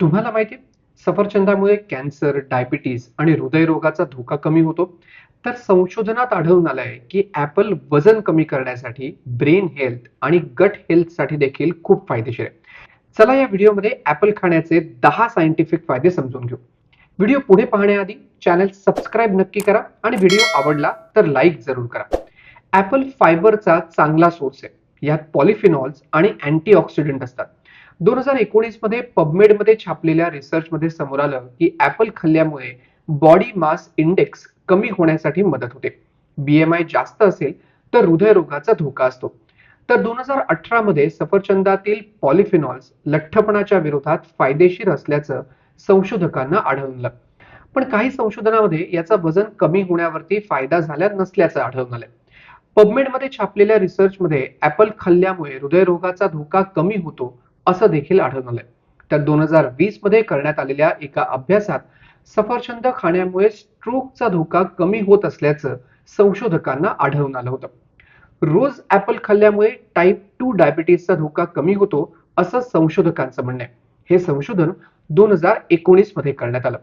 तुम्हाला माहिती सफरचंदामुळे cancer diabetes आणि हृदयरोगाचा धोका कमी होतो. तर संशोधनात आढळून आलंय की ऍपल वजन कमी करण्यासाठी ब्रेन हेल्थ आणि गट हेल्थसाठी देखील खूप फायदेशीर आहे. चला या व्हिडिओमध्ये ऍपल खाण्याचे दहा सायंटिफिक फायदे समजून घेऊ. व्हिडिओ पुढे पाहण्याआधी चॅनल सबस्क्राईब नक्की करा आणि व्हिडिओ आवडला तर लाईक जरूर करा. ऍपल फायबरचा चांगला सोर्स आहे. यात पॉलिफिनॉल्स आणि अँटीऑक्सिडंट असतात. दोन हजार एकोणीसमध्ये पबमेडमध्ये छापलेल्या रिसर्च मध्ये समोर आलं की ऍपल खाल्ल्यामुळे बॉडी मास इंडेक्स कमी होण्यासाठी मदत होते. बीएमआय जास्त असेल तर हृदयरोगाचा धोका असतो. तर दोन हजार अठरा मध्ये सफरचंदातील पॉलिफिनॉल्स लठ्ठपणाच्या विरोधात फायदेशीर असल्याचं संशोधकांना आढळलं. पण काही संशोधनामध्ये याचा वजन कमी होण्यावरती फायदा झाला नसल्याचं आढळून आलं पबमेडमध्ये छापलेल्या रिसर्च मध्ये ऍपल खाल्ल्यामुळे हृदयरोगाचा धोका कमी होतो असं देखील आढळून आलंय. तर दोन हजार वीसमध्ये करण्यात आलेल्या एका अभ्यासात सफरचंद खाण्यामुळे स्ट्रोकचा धोका कमी होत असल्याचं संशोधकांना आढळून आलं होतं. रोज ऍपल खाल्ल्यामुळे टाईप टू डायबिटीसचा धोका कमी होतो असं संशोधकांचं म्हणणं आहे. हे संशोधन दोन हजार एकोणीसमध्ये करण्यात आलं.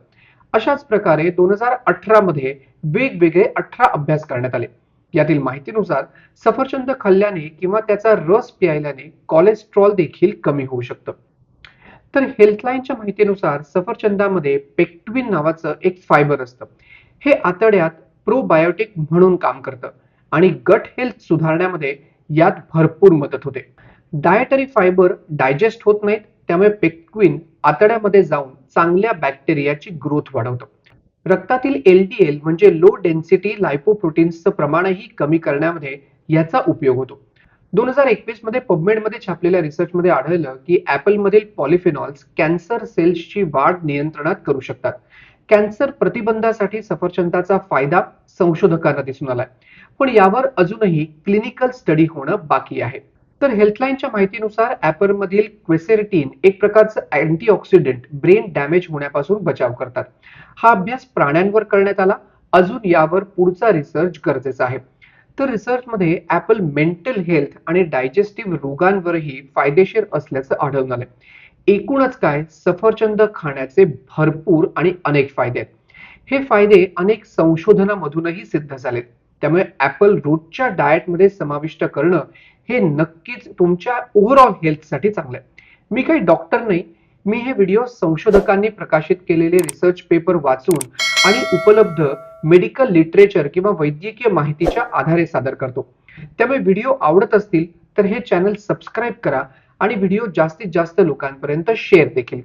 अशाच प्रकारे दोन हजार अठरा मध्ये वेगवेगळे अठरा अभ्यास करण्यात आले. यातील माहितीनुसार सफरचंद खाल्ल्याने किंवा त्याचा रस प्यायल्याने कोलेस्ट्रॉल देखील कमी होऊ शकतं. तर हेल्थलाईनच्या माहितीनुसार सफरचंदामध्ये पेक्टविन नावाचं एक फायबर असतं. हे आतड्यात प्रोबायोटिक म्हणून काम करतं आणि गट हेल्थ सुधारण्यामध्ये यात भरपूर मदत होते. डायटरी फायबर डायजेस्ट होत नाहीत त्यामुळे पेक्विन आतड्यामध्ये जाऊन चांगल्या बॅक्टेरियाची ग्रोथ वाढवतं. रक्तातील एलडीएल म्हणजे लो डेन्सिटी लायपोप्रोटीन्सचं प्रमाणही कमी करण्यामध्ये याचा उपयोग होतो. दोन हजार एकवीसमध्ये पबमेडमध्ये छापलेल्या रिसर्चमध्ये आढळलं की ऍपलमधील पॉलिफिनॉल्स कॅन्सर सेल्सची वाढ नियंत्रणात करू शकतात. कॅन्सर प्रतिबंधासाठी सफरचंदाचा फायदा संशोधकांना दिसून आलाय. पण यावर अजूनही क्लिनिकल स्टडी होणं बाकी आहे. तर हेल्थलाईनच्या माहितीनुसार ऍपल मधील क्वेसेरिटीन एक प्रकारचं अँटीऑक्सिडेंट ब्रेन डॅमेज होण्यापासून बचाव करतात. हा अभ्यास प्राण्यांवर करण्यात आला. अजून यावर पुढचा रिसर्च गरजेचा आहे. तर रिसर्चमध्ये ऍपल मेंटल हेल्थ आणि डायजेस्टिव्ह रोगांवरही फायदेशीर असल्याचं आढळून आलं एकूणच काय? सफरचंद खाण्याचे भरपूर आणि अनेक फायदे आहेत. हे फायदे अनेक संशोधनामधूनही सिद्ध झालेत. त्यामुळे ऍपल रोजच्या डाएटमध्ये समाविष्ट करणं हे नक्कीच तुमच्या ओव्हरऑल हेल्थसाठी चांगलं आहे. मी काही डॉक्टर नाही मी हे व्हिडिओ संशोधकांनी प्रकाशित केलेले रिसर्च पेपर वाचून आणि उपलब्ध मेडिकल लिटरेचर किंवा वैद्यकीय माहितीच्या आधारे सादर करतो. त्यामुळे व्हिडिओ आवडत असतील तर हे चॅनल सबस्क्राईब करा आणि व्हिडिओ जास्तीत जास्त लोकांपर्यंत शेअर देखील करा.